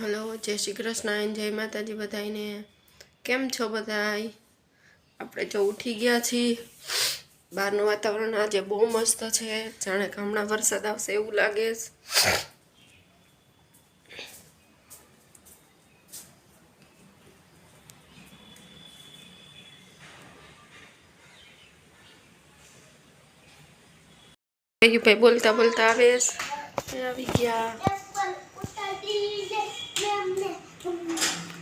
Hello, જય શ્રી કૃષ્ણ, જય માતાજી બધાને કેમ છો બધાય? આપણે જો ઉઠી ગયા છીએ. બહારનું વાતાવરણ આજે બહુ મસ્ત છે. જાણે કે હમણાં વરસાદ આવશે એવું લાગે ભાઈ બોલતા બોલતા આવે આવી ગયા.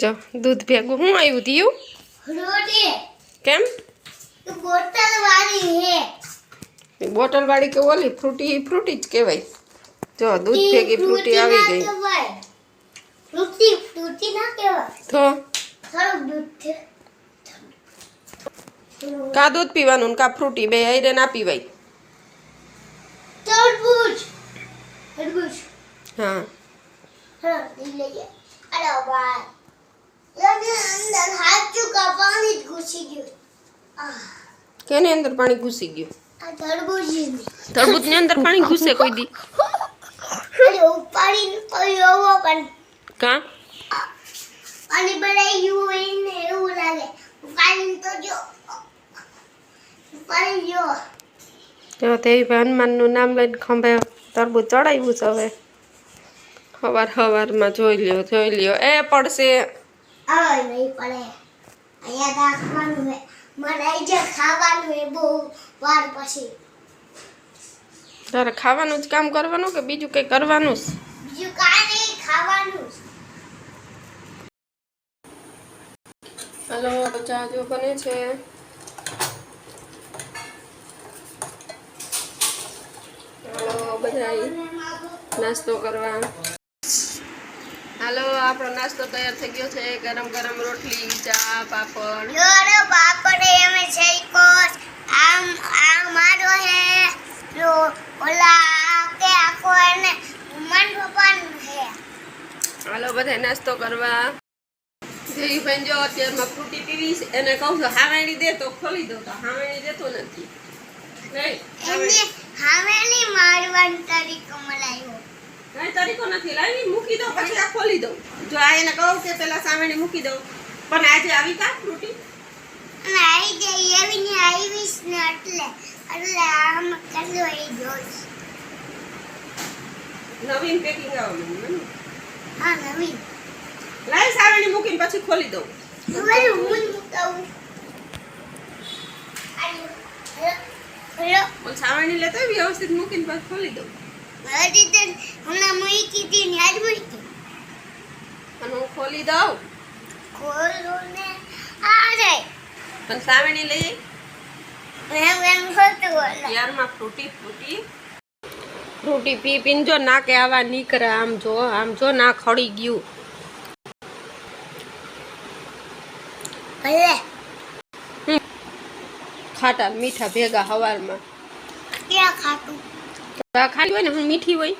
જો દૂધ ભેગું હું આવ્યું થયું રોટી કેમ તો બોટલ વાળી હે બોટલ વાળી કે ઓલી ફ્રૂટી ફ્રૂટી જ કહેવાય જો દૂધ ભેગી ફ્રૂટી આવી ગઈ ફ્રૂટી ફ્રૂટી ના કહેવાય તો થોડુંક દૂધ છે કા દૂધ પીવાનું ને કા ફ્રૂટી બે આયરે ના પીવાય તરબૂચ તરબૂચ હા હા ઈ લઈએ અરે ભાઈ કેની અંદર પાણી ઘૂસી ગયું? આ તરબૂચની તરબૂચની અંદર પાણી ઘૂસે કોઈ દી? અરે ઉપાડીને કોઈ એવો પણ કા? અને બધા યુ ને એવું લાગે ઉપાડીને તો જો ઉપાડી જો જો તે હનુમાનનું નામ લઈને ખંભે તરબૂચ ચડાવ્યું છે હવે. સવાર સવારમાં જોઈ લ્યો જોઈ લ્યો. એ પડશે. આવે નહીં પડે. અહીંયા રાખવાનું મને જે ખાવાનું એ બહુ વાર પછી. તારે ખાવાનું જ કામ કરવાનું કે બીજું કંઈ કરવાનું જ? બીજું કાંઈ નહીં ખાવાનું હલો ચા જો બને છે. હલો બધા નાસ્તો કરવા. આપણો નાસ્તો તૈયાર થઈ ગયો છે. ગરમ ગરમ રોટલી ચા પાપડ. પાપડ એમે છે કોસ. આમ આ મારો હે. જો ઓલા કે આખો એને મન પપ્પાનું હે. હાલો બધા નાસ્તો કરવા. જયભાઈ જો અત્યારમાં ફ્રૂટી પીવી છે એને કહું છું હાવેણી દે તો ખોલી દઉં તો હાવેણી દેતો નથી. નહીં? હાવેણી. મારવાનો તરીકો મલાયો કઈ તરીકો નથી. લાવી મૂકી દો પછી આ ખોલી દઉં. જો આ એને કહું કે પેલા સામેની મૂકી દઉં. પણ આજે આવી કા ફ્રૂટી આવી જઈ એવી ને આવીશ ને એટલે એટલે આમ કરલો એ જોઈશ નવીન પેકિંગ આવે હા નવીન. લાવી સામેની મૂકીને પછી ખોલી દઉં. હું મુકાવું હેલો સામેની લેતો વ્યવસ્થિત મૂકીને પછી ખોલી દઉં. હજી તો હમણાં મૂકી હતી ને આજ મૂકી અને હું ખોલી દઉં? ખોલો ને આ રે પણ સામેની લઈ એમ એમ ખોટું યારમાં ફ્રૂટી ફ્રૂટી. ફ્રૂટી પી પીને જો નાકે આવા નીકળે આમ જો આમ જો ના ખડી ગયું. ભલે. ખાટા મીઠા ભેગા હવારમાં. ક્યાં ખાટું? ચા ખાલી હોય ને હું મીઠી હોય?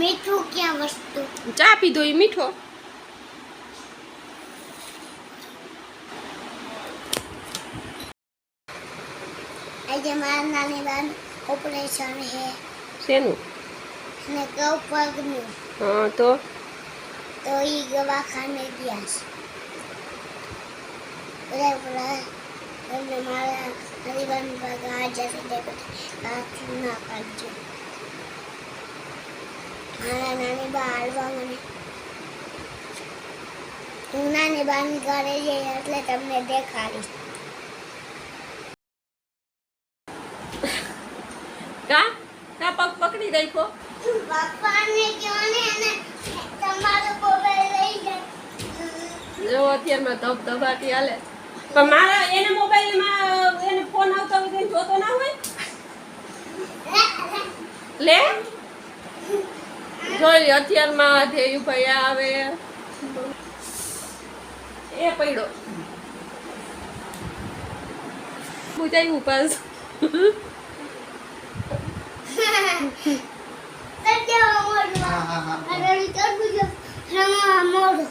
મીઠું ક્યાં વસ્તુ? ચા પીધો એ મીઠો. આજે મારા નાની બાન ઓપરેશન હે શેનું? અને કઉ પગનું. હા તો? તો ઈ દવાખાને ગયા છે. બધા પેલા એમને મારા હરિબાન પગ હાજર છે તે હાથ ના પાડજો. મારા નાની બા હાલવા મને હું નાની બાન ઘરે જઈ એટલે તમને દેખાડીશ. કા? કા પગ પકડી રાખો પપ્પાને કહો ને એને તમારો મોબાઈલ લઈ જાય જો અત્યારમાં ધબ ધબાટી હાલે. પણ મારા એને મોબાઈલમાં એને ફોન આવતો હોય જોતો ના હોય? લે? જોઈ અત્યારમાં ધેયુભાઈ આવે. એ પડ્યો. પૂજાઈ ઉપાસ મોડું